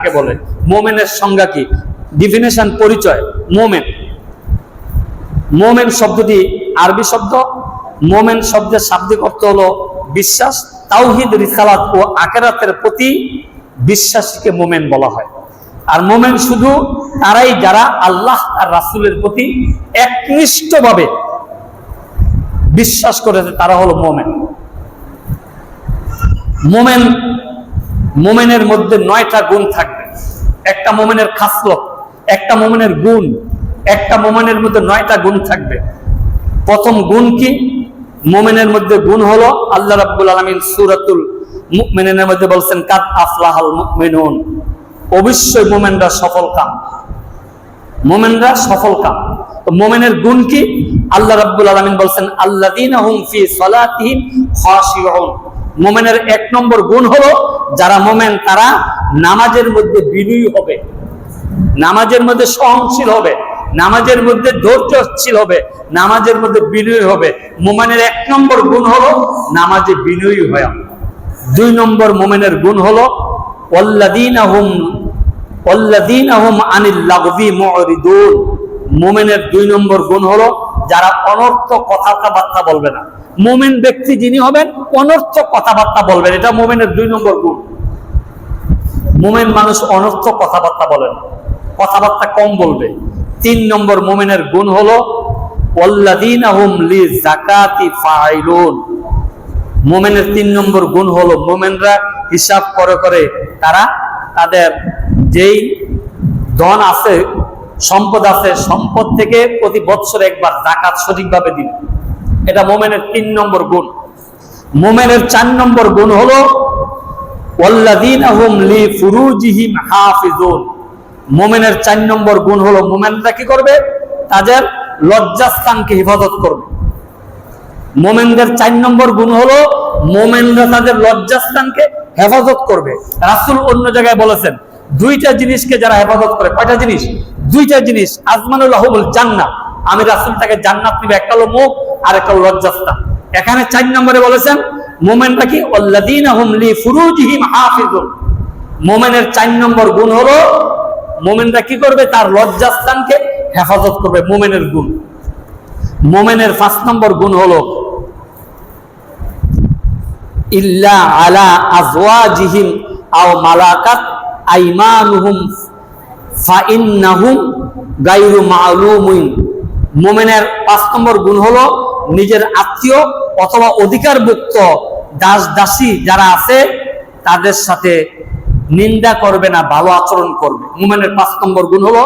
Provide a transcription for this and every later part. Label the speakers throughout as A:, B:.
A: কাকে বলে? মোমেনের সংজ্ঞা কি? ডিফিনেশন পরিচয়, মোমেন। মোমেন শব্দটি আরবি শব্দ। মোমেন শব্দের শাব্দিক অর্থ হলো বিশ্বাস, তাওহিদ, রিসালাত ও আকেরাতের প্রতি বিশ্বাসীকে মোমেন বলা হয়। আর মোমেন শুধু তারাই যারা আল্লাহ আর রাসূলের প্রতি একনিষ্ঠভাবে বিশ্বাস করেছে, তারা হলো মোমেন। মোমেন মোমেনের মধ্যে নয়টা গুণ থাকবে। একটা মোমেনের খাসলত, একটা মোমেনের গুণ, একটা মোমেনের মধ্যে নয়টা গুণ থাকবে। প্রথম গুণ কি? মোমেনের মধ্যে গুণ হলো আল্লাহ রাব্বুল আলামিন সূরাতুল মুমিনের মধ্যে বলছেন কাত আফলাহাল মুমিনুন। অবশ্যই মোমেনরা সফল কাম। মোমেনরা সফল কাম। তো মোমেনের গুণ কি? আল্লাহ রাব্বুল আলামিন বলছেন, আল্লাযীনা হুম ফি সালাতিহিম খাশিউন। মোমেনের এক নম্বর গুণ হলো যারা মোমেন, তারা নামাজের মধ্যে বিনয়ী হবে। নামাজের মধ্যে সহনশীল হবে। নামাজের মধ্যে ধৈর্যশীল হবে। নামাজের মধ্যে বিনয়ী হবে। মোমেনের এক নম্বর গুণ হলো নামাজে বিনয়ী হওয়া। দুই নম্বর মোমেনের গুণ হলো অল্লাদিন হুম অল্লাদিন হুম আনিল মোমেনের দুই নম্বর গুণ হলো, যারা অনর্থ কথাবার্তা বলবে না। মোমেন ব্যক্তি যিনি হবেন অনর্থ কথাবার্তা বলবেন। এটা মোমেনের দুই নম্বর গুণ। মোমেন মানুষ অনর্থ কথাবার্তা বলেন। কথাবার্তা কম বলবে। তিন নম্বর মোমেনের গুণ হলো মোমেনের তিন নম্বর গুণ হলো, মোমেনরা হিসাব করে করে তারা তাদের যেই ধন আছে, সম্পদ আছে, সম্পদ থেকে প্রতি বছর একবার জাকাত সঠিকভাবে দিবে। এটা মোমেনের তিন নম্বর গুণ। মোমেনের চার নম্বর গুণ হলো মোমেনের চার নম্বর গুণ হলো, মোমেনরা কি করবে? তাদের লজ্জাস্থানকে হেফাজত করবে। মোমেনদের চার নম্বর গুণ হলো, মোমেনরা তাদের লজ্জাস্থানকে হেফাজত করবে। রাসূল অন্য জায়গায় বলেছেন, দুইটা জিনিসকে যারা হেফাজত করে। কয়টা জিনিস? দুইটা জিনিস, আজমানুল আহবুল জান্নাত আমি রাসূল তাকে জান্নাত দিবে, একটা হলো মুখ আর একটা হলো লজ্জাস্থান এখানে চার নম্বরে বলেছেন মোমেনটা কি আল্লাযীনা হুম লিফুরুজিহিম হাফিজুন। মোমেনের চার নম্বর গুণ হলো, মোমেনরা কি করবে, তার লজ্জাস্থানকে হেফাজত করবে, মোমেনের গুণ। মোমেনের পাঁচ নম্বর গুণ হলো, ইল্লা আলা আজওয়াজিহিম আও মালাকাত আইমানুহুম ফাইন্নাহুম গায়রু মালুমিন মোমেনের পাঁচ নম্বর গুণ হলো নিজের আত্মীয় অথবা অধিকারভুক্ত দাস দাসী যারা আছে, তাদের সাথে নিন্দা করবে না, ভালো আচরণ করবে। মোমেনের পাঁচ নম্বর গুণ হলো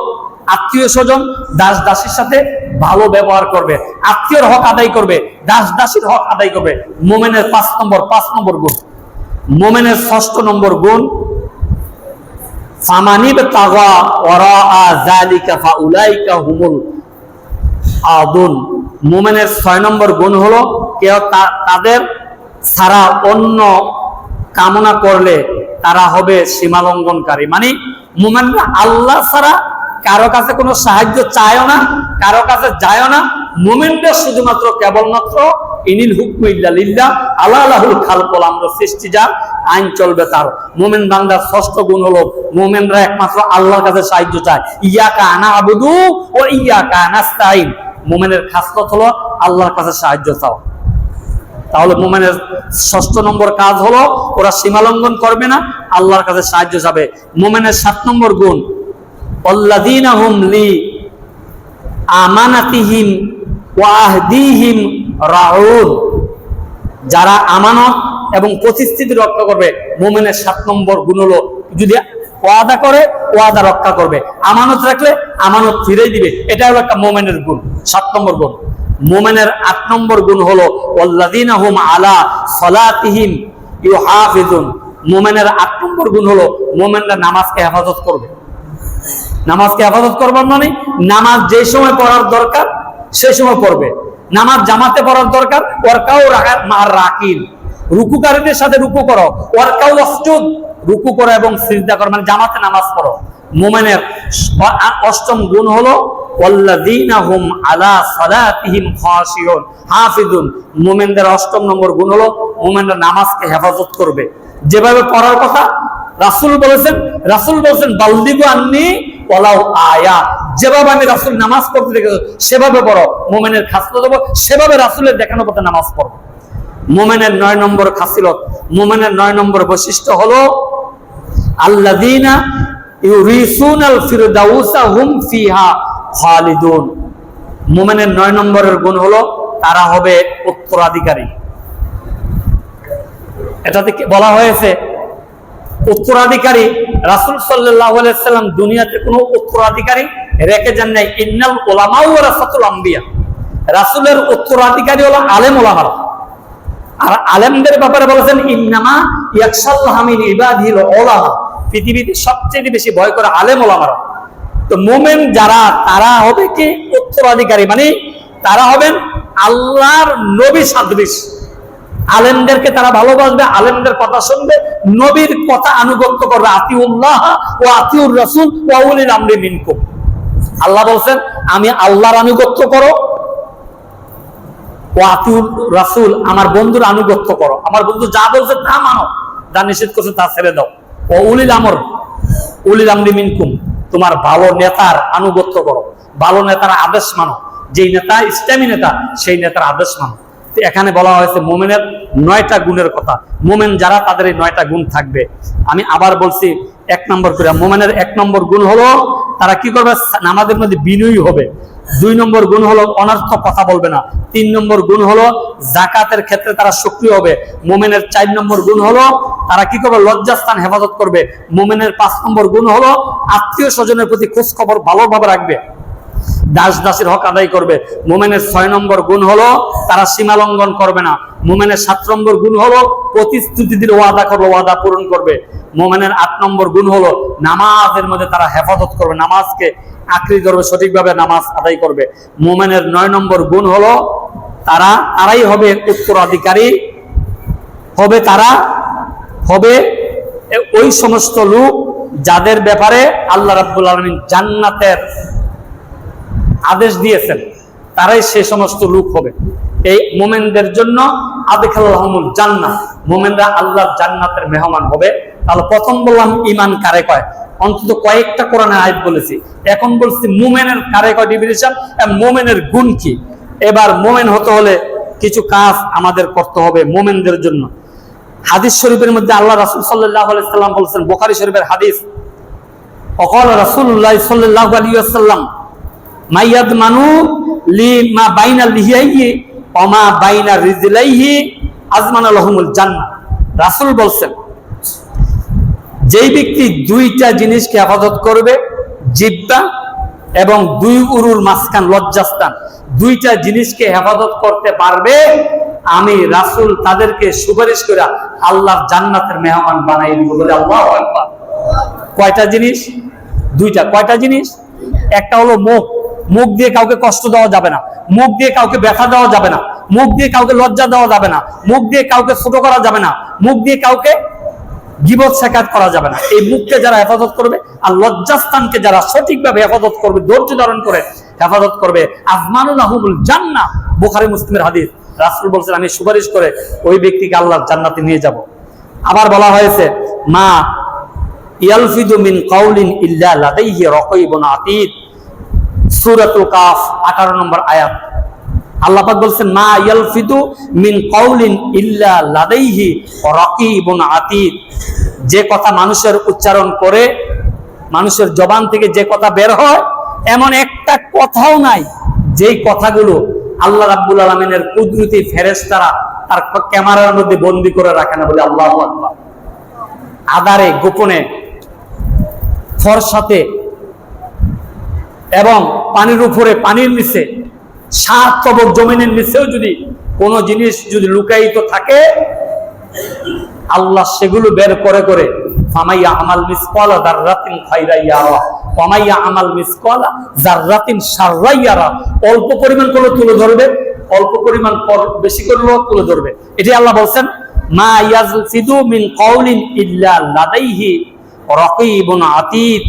A: আত্মীয় স্বজন দাস দাসীর সাথে ভালো ব্যবহার করবে, আত্মীয়র হক আদায় করবে, দাস দাসীর হক আদায় করবে। মোমেনের পাঁচ নম্বর পাঁচ নম্বর গুণ। মোমেনের ষষ্ঠ নম্বর গুণ ফামানিব তাগা ওরা জালিকা ফাউলাইকা হুমুল আদুন। মোমেনের ছয় নম্বর গুণ হলো কেউ তাদের ছাড়া অন্য কামনা করলে তারা হবে সীমালঙ্ঘনকারী। মানে মোমেনরা আল্লাহ ছাড়া কারও কাছে কোনো সাহায্য চায়ও না, কারও কাছে যায়ও না। মোমেনরা শুধুমাত্র কেবলমাত্র ইনিল হুকম ইল্লা লিল্লাহ, আল্লাহ আল্লাহুল খালকল আমরা সৃষ্টি যার। আইন চলবে তার। মোমেন বান্দার ষষ্ঠ গুণ হলো, মোমেনরা একমাত্র আল্লাহর কাছে সাহায্য চায়। ইয়া কানা আবুদু ও ইয়া কানাস্তাইন মোমেনের খাসলত হলো আল্লাহর কাছে সাহায্য চাও তাহলে মোমেনের ষষ্ঠ নম্বর কাজ হলো, ওরা সীমালঙ্ঘন করবে না, আল্লাহর কাছে সাহায্য যাবে মোমেনের সাত নম্বর গুণ অল্লাদিন লি আমানাতিহিম ওয়াহদিহিম রাউন। যারা আমানত এবং প্রতিস্থিতি রক্ষা করবে। মোমেনের সাত নম্বর গুণ হলো, যদি ওয়াদা করে, ওয়াদা রক্ষা করবে। আমানত রাখলে আমানত ফিরে দিবে। এটা হলো একটা মোমেনের গুণ, সাত নম্বর গুণ। মোমেনের আট নম্বর গুণ হলো, ওয়াল্লাযীনা হুম আলা সলাতিহিম ইউহাফিজুন মোমেনের আট নম্বর গুণ হলো, মোমেনরা নামাজকে হেফাজত করবে। নামাজকে হেফাজত করবার মানে নামাজ যে সময় পড়ার দরকার সেই সময় পড়বে। নামাজ জামাতে পড়ার দরকার ওয়ারকাও রাখার মার রাকিন। রুকুকারীদের সাথে রুকু করো। অস্তুদ রুকু করো এবং সিজদা করো মানে জামাতে নামাজ পড়ো। মোমেনের অষ্টম গুণ হলো হেফাজত করবে। যেভাবে পড়ার কথা রাসূল বলেছেন আয়া যেভাবে আমি রাসূল নামাজ পড়তে দেখেছি, সেভাবে পড়ো। মোমেনের দেবো সেভাবে রাসূলের দেখানো পথে নামাজ পড়ো। মোমেনের নয় নম্বর খাসিলত, মোমেনের নয় নম্বর বৈশিষ্ট্য হলো, আল্লাযীনা ইউরিসুনাল হুম ফিহা খালিদুন। মোমেনের নয় নম্বরের গুণ হলো, তারা হবে উত্তরাধিকারী। এটাতে বলা হয়েছে, উত্তরাধিকারী, রাসূল সাল্লাম দুনিয়াতে কোনো উত্তরাধিকারী রেখে যান নাই। ইন্নাল উলামাউ ওয়ারাসাতুল আম্বিয়া। রাসূলের উত্তরাধিকারী হলো আলেম ওলামারা আর আলেমদের ব্যাপারে বলেছেন, ইন্নামা ইয়াকশাল্লাহ মিন ইবাদিল উলামা। পৃথিবীতে সবচেয়ে বেশি ভয় করে আলেম ওলামারা তো মোমেন যারা, তারা হবে কি? উত্তরাধিকারী। মানে তারা হবেন আল্লাহর নবী সাদৃশ। আলেমদেরকে তারা ভালোবাসবে, আলেমদের কথা শুনবে, নবীর কথা আনুগত্য করবে। আতিউল্লাহ ও আতিউর রসুল ওয়া উলিল আমরি মিনকুম। আল্লাহ বলছেন, আমি আল্লাহর আনুগত্য করো ও আতিউর রাসূল, আমার বন্ধুর আনুগত্য করো। আমার বন্ধু যা বলছে তা মানো, যা নিষেধ করছে তা ছেড়ে দাও। ও উলিল আমর, উলিল আমরি মিনকুম, তোমার ভালো নেতার আনুগত্য করো। ভালো নেতার আদেশ মানো। যেই নেতা ইসলামী নেতা, সেই নেতার আদেশ মানো। এখানে বলা হয়েছে মোমেনের নয়টা গুণের কথা। মোমেন যারা, তাদের এই নয়টা গুণ থাকবে। আমি আবার বলছি এক নম্বর করে। মোমেনের এক নম্বর গুণ হলো, তারা কি করবে? নামাজের মধ্যে বিনয়ী হবে। দুই নম্বর গুণ হলো, অনার্থ কথা বলবে না। তিন নম্বর গুণ হলো জাকাতের ক্ষেত্রে তারা সক্রিয় হবে। মোমেনের চার নম্বর গুণ হলো, তারা কি করবে? লজ্জাস্থান হেফাজত করবে। মোমেনের পাঁচ নম্বর গুণ হলো, আত্মীয় স্বজনের প্রতি খোঁজ খবর ভালোভাবে রাখবে। দাস দাসের হক আদায় করবে। মোমেনের ছয় নম্বর গুণ হলো, তারা সীমা লঙ্ঘন করবে না। মোমেনের সাত নম্বর গুণ হলো প্রতিশ্রুতি দিলে ওয়াদা করবে, ওয়াদা পূরণ করবে। মোমেনের আট নম্বর গুণ হলো, নামাজের মধ্যে তারা হেফাজত করবে, নামাজকে আঁকড়ি ধরবে, সঠিকভাবে নামাজ আদায় করবে। মোমেনের নয় নম্বর গুণ হলো, তারা, তারাই হবে উত্তরাধিকারী, হবে তারা, হবে ওই সমস্ত লোক যাদের ব্যাপারে আল্লাহ রাব্বুল আলামিন জান্নাতের আদেশ দিয়েছেন, তারাই সে সমস্ত লোক হবে। এই মোমেনদের জন্য আদেখাল্লাহমুল জান্নাত মোমেনরা আল্লাহর জান্নাতের মেহমান হবে। তাহলে প্রথম বললাম ইমান কারে কয়? অন্তত কয়েকটা কোরআনে আয়াত বলেছি। এখন বলছি, মোমেনের কারে কয় ডিভিশন মোমেনের গুণ কি? এবার মোমেন হতে হলে কিছু কাজ আমাদের করতে হবে মোমেনদের জন্য। হাদিস শরীফের মধ্যে আল্লাহ রাসূল আলাইহি সাল্লাম বলেছেন, বুখারী শরীফের হাদিস অকল রাসূলুল্লাহ সাল্লাল্লাহু আলাইহি ওয়াসাল্লাম মাইয়াদ মানু লি মা বাইনা লিহিয়াইহি অমা বাইনা রিজলাইহি আজমান আলহমুল জান্নাহ। রাসূল বলছেন, যেই ব্যক্তি দুইটা জিনিসকে হেফাজত করবে, জিব্বা এবং দুই উরুর মাঝখান লজ্জাস্থান, দুইটা জিনিসকে হেফাজত করতে পারবে, আমি রাসূল তাদেরকে সুপারিশ করে আল্লাহর জান্নাতের মেহমান বানাই দিব বলে কয়টা জিনিস? দুইটা। কয়টা জিনিস? একটা হলো মুখ মুখ দিয়ে কাউকে কষ্ট দেওয়া যাবে না। মুখ দিয়ে কাউকে ব্যথা দেওয়া যাবে না। মুখ দিয়ে কাউকে লজ্জা দেওয়া যাবে না। মুখ দিয়ে কাউকে ছোট করা যাবে না। মুখ দিয়ে কাউকে গিবত শেখাত করা যাবে না। এই মুখকে যারা হেফাজত করবে আর লজ্জাস্থানকে যারা সঠিকভাবে হেফাজত করবে, ধৈর্য ধারণ করে হেফাজত করবে, আজমানুল আহমুল জান্না, বুখারী মুসলিমের হাদিস। রাসূল বলছেন, আমি সুপারিশ করে ওই ব্যক্তিকে আল্লাহর জান্নাতে নিয়ে যাব। আবার বলা হয়েছে, মা ইয়ালফিদু মিন কাউলিন ইল্লা লাদাইহি রাকাইবুন আতীদ। সূরাতুল কাফ 18 নম্বর আয়াত। আল্লাহ পাক বলছেন, মা ইয়ালফিদু মিন কাউলিন ইল্লা লাদাইহি রাকিবুন আতীদ। যে কথা মানুষের উচ্চারণ করে, মানুষের জবান থেকে যে কথা বের হয়, এমন একটা কথাও নাই, যেই কথাগুলো আল্লাহ রাব্বুল আলামিনের কুদরতি ফেরেশতারা তার ক্যামেরার মধ্যে বন্দি করে রাখে না বলে আল্লাহু আদারে, গোপনে, ফরসাতে এবং পানির উপরে, পানির নিচে, সাত তবক জমিনের নিচেও যদি কোনো জিনিস যদি লুকায়িত থাকে, আল্লাহ সেগুলো বের করে করে অল্প পরিমাণ তুলে ধরবে, অল্প পরিমাণ বেশি তুলে ধরবে। আল্লাহ বলছেন, মা লাদাইহি আতীদ।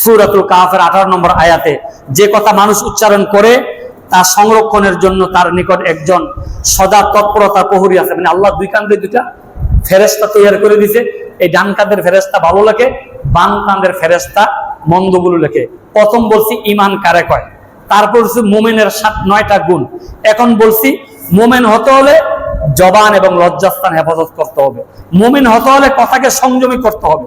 A: সূরাতুল কাফের 18 নম্বর আয়াতে, যে কথা মানুষ উচ্চারণ করে, তা সংরক্ষণের জন্য তার নিকট একজন সদা তৎপরতা প্রহরী আছে। মানে আল্লাহ দুই কান্দে দুইটা ফেরেশতা তৈরি করে দিয়েছে। এই ডান কাঁধের ফেরেস্তা ভালো লেখে, বাম কাঁধের ফেরেস্তা মন্দগুলো লেখে। প্রথম বলছি ইমান কারে কয়? তারপর মোমেনের সাত, নয়টা গুণ। এখন বলছি, মোমেন হতে হলে জবান এবং লজ্জাস্থান হেফাজত করতে হবে। মোমেন হতে হলে কথাকে সংযমী করতে হবে।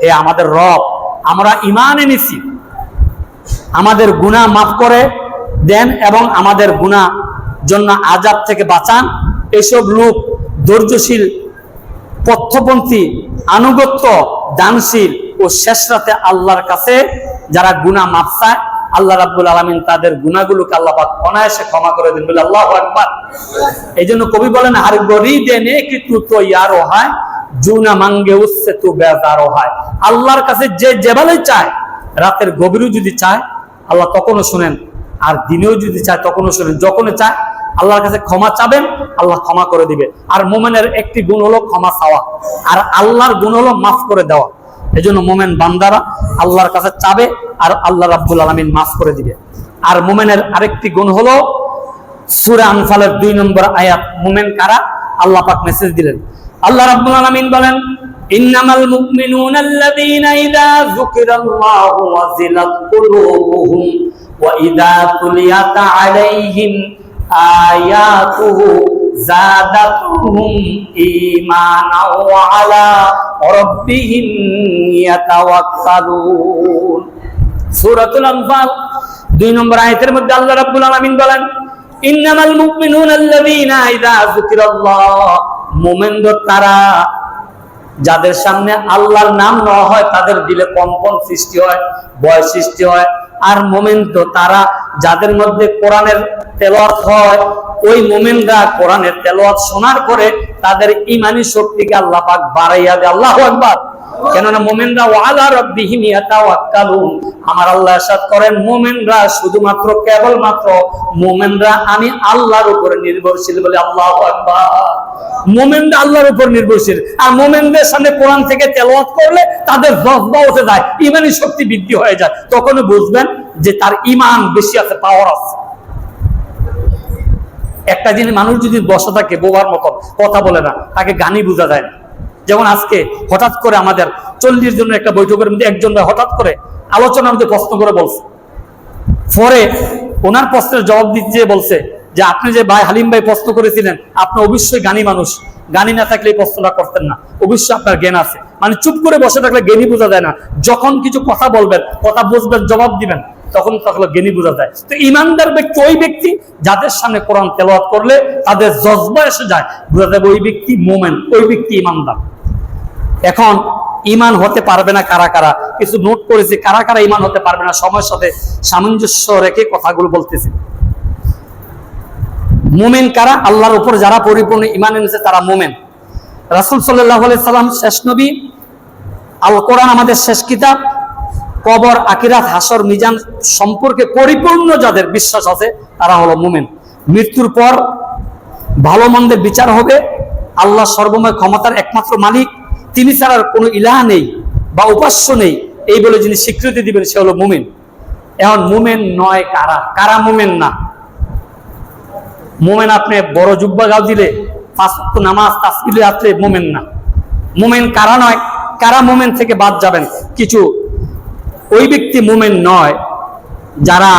A: হে আমাদের রব। আমরা ইমান এনেছি। আমাদের গুনাহ মাফ করে দেন এবং আমাদের গুনাহ জন্য আজাব থেকে বাঁচান। এসব লোক ধৈর্যশীল পথ্যপন্থী আনুগত্য, দানশীল ও শেষ রাতে আল্লাহর কাছে যারা গুনাহ মাফ চায়, আল্লাহ রাব্বুল আলামিন তাদের গুনাহগুলোকে আল্লাহ পাক অনায়াসে ক্ষমা করে দেন বলে আল্লাহ আকবার। এই জন্য কবি বলেন, হার গরি দেনে কি তু তো ইয়ার হয় জুনা মাঙ্গে উসছে তু বেজার হয়। আল্লাহর কাছে যে যেভাবে চায়, রাতের গভীরও যদি চায়, আল্লাহ তখনও শোনেন। আর দিনেও যদি চায়, তখনও শোনেন। যখনই চায়, আল্লাহর কাছে ক্ষমা চাবেন, আল্লাহ ক্ষমা করে দিবে। আর মোমেনের একটি গুণ হলো ক্ষমা চাওয়া। আর আল্লাহর গুণ হলো মাফ করে দেওয়া। এই জন্য মোমেন বান্দারা আল্লাহর কাছে চাবে আর আল্লাহ রাব্বুল আলমিন মাফ করে দিবে। আর মোমেনের আরেকটি গুণ হলো সূরা আনফালের দুই নম্বর আয়াত। মোমেন কারা? আল্লাহ পাক মেসেজ দিলেন। আল্লাহ রাব্বুল আলামিন বলেন, ইন্নামাল মুমিনুনা আল্লাযীনা ইযা যুকিরাল্লাহু ওয়াজিলাত কুলুবুহুম ওয়া ইযা তুলিয়াত আলাইহিম আয়াতুহু জাদাতুহুম ঈমানা ওয়া আলা রাব্বিহিম ইয়াতাওয়াক্কালুন। সূরাতুল আনফাল, দুই নম্বর আয়াতের মধ্যে আল্লাহ রাব্বুল আলামিন বলেন, ইন্নামাল মুমিনুনা আল্লাযীনা ইযা যুকিরাল্লাহ মুমিনদের তারা যাদের সামনে আল্লাহর নাম নেওয়া হয়, তাদের দিলে কম্পন সৃষ্টি হয়, ভয় সৃষ্টি হয়। আর মোমেন তো তারা যাদের মধ্যে কোরআনের তেলত হয়, ওই মোমেনরা কোরআনের তেলত শোনার পরে তাদের ইমানি শক্তিকে আল্লাহ পাক বাড়াইয়া দেয়। আল্লাহ আকবার। কেননা মোমেনরা ওয়ালা রব্বিহিম ইয়াতাওয়াক্কালুন আমার আল্লাহ ইরশাদ করেন, মোমেনরা শুধুমাত্র, কেবলমাত্র মোমেনরা আমি আল্লাহর উপরে নির্ভরশীল বলে আল্লাহু আকবার। মোমেনরা আল্লাহর উপর নির্ভরশীল। আর মোমেনদের সামনে কোরআন থেকে তেলাওয়াত করলে তাদের জজবা উঠে যায়, ইমানি শক্তি বৃদ্ধি হয়ে যায়। তখন বুঝবেন যে তার ইমান বেশি আছে পাওয়ার আছে। একটা জিনিস মানুষ যদি বসে থাকে বোবার মতন, কথা বলে না, তাকে গানই বোঝা যায় না। যেমন আজকে হঠাৎ করে আমাদের চল্লিশ জনের একটা বৈঠকের মধ্যে একজন হঠাৎ করে আলোচনার মধ্যে প্রশ্ন করে বলছে। পরে ওনার প্রশ্নের জবাব দিতে বলছে যে, আপনি যে ভাই হালিম ভাই প্রশ্ন করেছিলেন, আপনি অবশ্যই জ্ঞানী মানুষ। জ্ঞানী না থাকলে এই প্রশ্নটা করতেন না। অবশ্যই আপনার জ্ঞান আছে। মানে চুপ করে বসে থাকলে জ্ঞানী বোঝা যায় না। যখন কিছু কথা বলবেন, কথা বুঝবেন, জবাব দিবেন তখন তাহলে জ্ঞানী বোঝা যায়। তো ইমানদার ব্যক্তি, ওই ব্যক্তি যাদের সামনে কোরআন তেলাওয়াত করলে তাদের জজবা এসে যায়, বোঝা যাবে ওই ব্যক্তি মোমেন, ওই ব্যক্তি ইমানদার। এখন ইমান হতে পারবে না কারা কারা? কিছু নোট করেছি, কারা কারা ইমান হতে পারবে না? সময়ের সাথে সামঞ্জস্য রেখে কথাগুলো বলতেছি। মোমেন কারা? আল্লাহর উপর যারা পরিপূর্ণ ইমান এনেছে তারা মোমেন। রাসুল সাল্লাহ সাল্লাম শেষ নবী আল কোরআন আমাদের শেষ কিতাব কবর আকিরাত হাসর, মিজান সম্পর্কে পরিপূর্ণ যাদের বিশ্বাস আছে, তারা হলো মোমেন। মৃত্যুর পর ভালো মন্দের বিচার হবে। আল্লাহ সর্বময় ক্ষমতার একমাত্র মালিক। তিনি ছাড়ার কোনো ইলাহা নেই বা উপাস্য নেই। এই বলে যিনি স্বীকৃতি দিবেন, সে হলো মুমিন। এখন মুমেন নয় কারা? কারা মুমেন না? মোমেন আপনি বড় জুব্বা গাও দিলে, পাঁচ নামাজ তাসবিলে আসলে মোমেন না। মোমেন কারা নয়? কারা মোমেন থেকে বাদ যাবেন? কিছু ওই ব্যক্তি মোমেন নয় যারা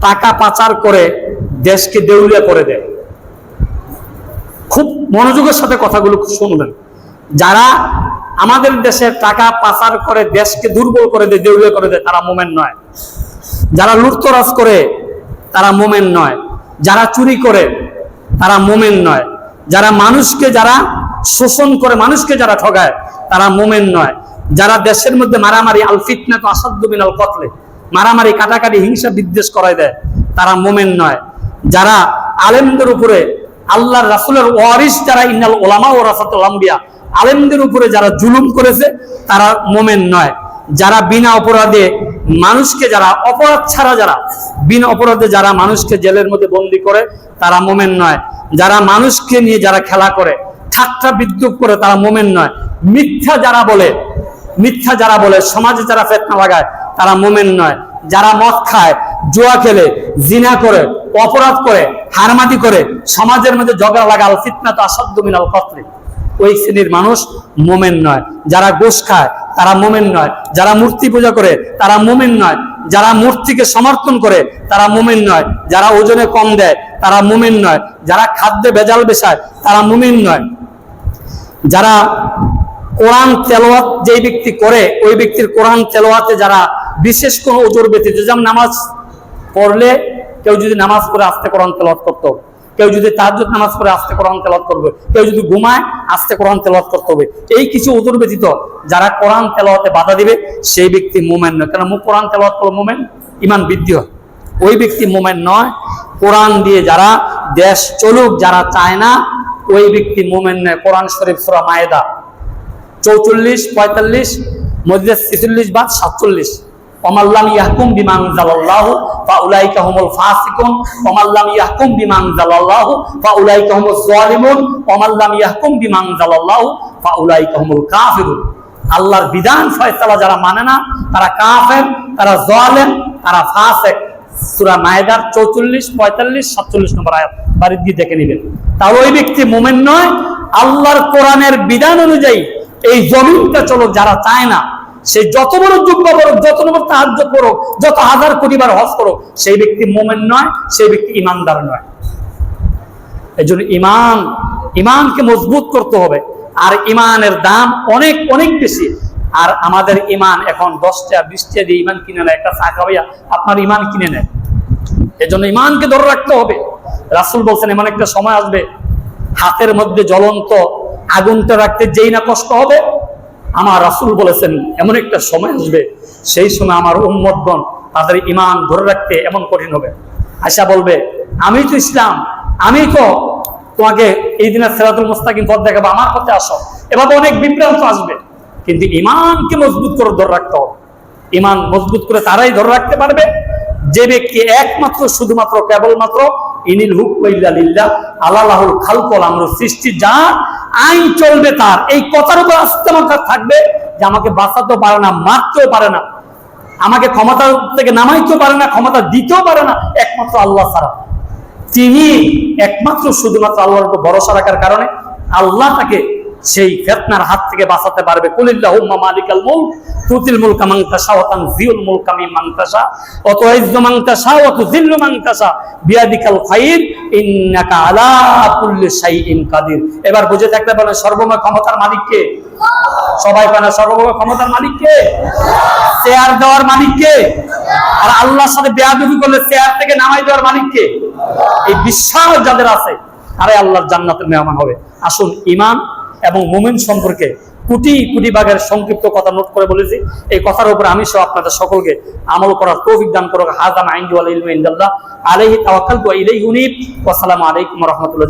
A: টাকা পাচার করে দেশকে দেউলিয়া করে দেয়। খুব মনোযোগের সাথে কথাগুলো শুনবেন যারা আমাদের দেশে টাকা পাচার করে দেশকে দুর্বল করে দেয়, দেউলিয়া করে দেয়, তারা মোমেন নয়। যারা লুটতরাজ করে, তারা মোমেন নয়। যারা চুরি করে, তারা মোমেন নয়। যারা মানুষকে যারা শোষণ করে, মানুষকে যারা ঠগায়, তারা মোমেন নয়। যারা দেশের মধ্যে মারামারি, আল ফিতনা তো আসাদ্দ বিনাল কতলে, মারামারি, কাটাকাটি, হিংসা বিদ্বেষ করায় দেয়, তারা মোমেন নয়। যারা আলেমদের উপরে আল্লাহ রাসুলের ওয়ারিস যারা, ইন্নাল ওলামা ও রাসাতুল আম্বিয়া, আলেমদের উপরে যারা জুলুম করেছে, তারা মোমেন নয়। যারা বিনা অপরাধে মানুষকে যারা, অপরাধ ছাড়া যারা, বিনা অপরাধে যারা মানুষকে জেলের মধ্যে বন্দি করে, তারা মোমেন নয়। যারা মানুষকে নিয়ে যারা খেলা করে, ঠাট্টা বিদ্রুপ করে, তারা মোমেন নয়। মিথ্যা যারা বলে মিথ্যা যারা বলে, সমাজে যারা ফেতনা লাগায়, তারা মোমেন নয়। যারা মদ খায়, জুয়া খেলে, জিনা করে, অপরাধ করে, হারমাতি করে, সমাজের মধ্যে ঝগড়া লাগাল, ফিতনা তো আসাধ্য মিনাল কতলে ওই শ্রেণির মানুষ মোমেন নয়। যারা গোশ খায়, তারা মোমেন নয়। যারা মূর্তি পূজা করে, তারা মোমেন নয়। যারা মূর্তিকে সমর্থন করে, তারা মোমেন নয়। যারা ওজনে কম দেয়, তারা মোমেন নয়। যারা খাদ্যে ভেজাল বেশায় তারা মোমেন নয়। যারা কোরআন তেলোয়াত যেই ব্যক্তি করে, ওই ব্যক্তির কোরআন তেলোয়াতে যারা বিশেষ কোনো ওজোর ব্যতীত যেমন নামাজ পড়লে কেউ যদি নামাজ পড়ে আস্তে কোরআন তেলাওয়াত করতে কেউ যদি তাহাজ্জুদ নামাজ পড়ে আস্তে কোরআন তেলাওয়াত করবে। কেউ যদি ঘুমায় আস্তে কোরআন তেলাওয়াত করতে হবে। এই কিছু ওজোর ব্যতীত যারা কোরআন তেলাওয়াতে বাধা দিবে, সেই ব্যক্তি মোমেন নয়। কেন কোরআন তেলাওয়াত করলে মোমেন ইমান বৃদ্ধি হয়। ওই ব্যক্তি মোমেন নয়। কোরআন দিয়ে যারা দেশ চলুক, যারা চায় না, ওই ব্যক্তি মোমেন নয়। কোরআন শরীফ সুরা মায়েদা চৌচল্লিশ, পঁয়তাল্লিশ মধ্যে ছেচল্লিশ বাদ সাতচল্লিশ। অমাল্লাম ইয়াহকুম বিমান জালাল্লাহু ফা উলাইকা হুমুল ফাসিকুন। অমাল্লাম ইয়াহকুম বিমান জালাল্লাহু ফা উলাইকা হুমুজ জালিমুন। অমাল্লাম ইয়াহকুম বিমান জালাল্লাহু ফা উলাইকা হুমুল কাফিরুন। আল্লাহর বিধান ফয়সালা যারা মানে না, তারা কাফের, তারা জালেম, তারা ফাসিক। সূরা মায়েদার 44 45 47 নম্বর আয়াত। বাড়ি দিয়ে দেখে নেবেন। তাহলে ওই ব্যক্তি মুমিন নয়, আল্লাহর কোরআনের বিধান অনুযায়ী এই জমিনটা চলো, যারা চায় না, সে যত বড় যোগ্য করুক, যত বড় সাহায্য করুক, যত হাজার কোটিবার হজ করুক, সেই ব্যক্তি মোমেন নয়, সেই ব্যক্তি ইমানদার নয়। এই জন্য ইমান, ইমানকে মজবুত করতে হবে। আর ইমানের দাম অনেক অনেক বেশি। আর আমাদের ইমান এখন দশটা, বিশটা দিয়ে ইমান কিনে নেয়। একটা চা খাওয়াইয়া আপনার ইমান কিনে নেয়। এজন্য ইমানকে ধরে রাখতে হবে। রাসুল বলছেন, এমন একটা সময় আসবে, হাতের মধ্যে জ্বলন্ত আগুনটা রাখতে যেই না কষ্ট হবে, আমার রাসুল বলেছেন, এমন একটা সময় আসবে, সেই সময় আমার উম্মতগণ তাদের ইমান ধরে রাখতে এমন কঠিন হবে। আশা বলবে, আমি তো ইসলাম, আমি তো তোমাকে এই দিনের সেরাতুল মুস্তাকিম পথ দেখাবো, আমার পথে আসো। এভাবে অনেক বিভ্রান্ত আসবে। কিন্তু ইমানকে মজবুত করে ধরে রাখতে হবে। ইমান মজবুত করে তারাই ধরে রাখতে পারবে। যে ব্যক্তি একমাত্র, শুধুমাত্র, কেবলমাত্র, ইনিল হুক আল্লাহুল খালকল আমরা সৃষ্টি যা আইন চলবে তার। এই কথার উপর আস্থা থাকবে যে আমাকে বাঁচাতেও পারে না, মারতেও পারে না। আমাকে ক্ষমতা থেকে নামাইতেও পারে না, ক্ষমতা দিতেও পারে না, একমাত্র আল্লাহ ছাড়া। তিনি একমাত্র শুধুমাত্র আল্লাহর উপর ভরসা রাখার কারণে আল্লাহ তাকে সেই ফেতনার হাত থেকে বাঁচাতে পারবে। কুলিল্লাহুম্মা মালিকাল মুলক, তুতিল মুলকা মান তাশা ওয়া তানজিউল মুলকা মিম্মান তাশা ওয়া তুইজ্জু মান তাশা ওয়া বিয়াদিকাল খায়র এবার বুঝে থাকতে বলেন সর্বময় ক্ষমতার মালিক কে? সবাই পানা সর্বময় ক্ষমতার মালিক কে? চেয়ার দেওয়ার মালিক কে? আর আল্লাহর সাথে বেয়াদবি করলে চেয়ার থেকে নামাই দেওয়ার মালিক কে? এই বিশ্বাস যাদের আছে আরে আল্লাহর জান্নাতের মেহমান হবে। আসুন ইমান এবং মুমিন সম্পর্কে কোটি কোটি বাঘের সংক্ষিপ্ত কথা নোট করে বলেছি। এই কথার উপর আমি সহ আপনাদের সকলকে আমল করার তৌফিক দান করো হাজান আইন আলাইহি তাওয়াক্কালতু ওয়া ইলাইহি উনিব। ওয়া আসসালামু আলাইকুম ওয়া রাহমাতুল্লাহ।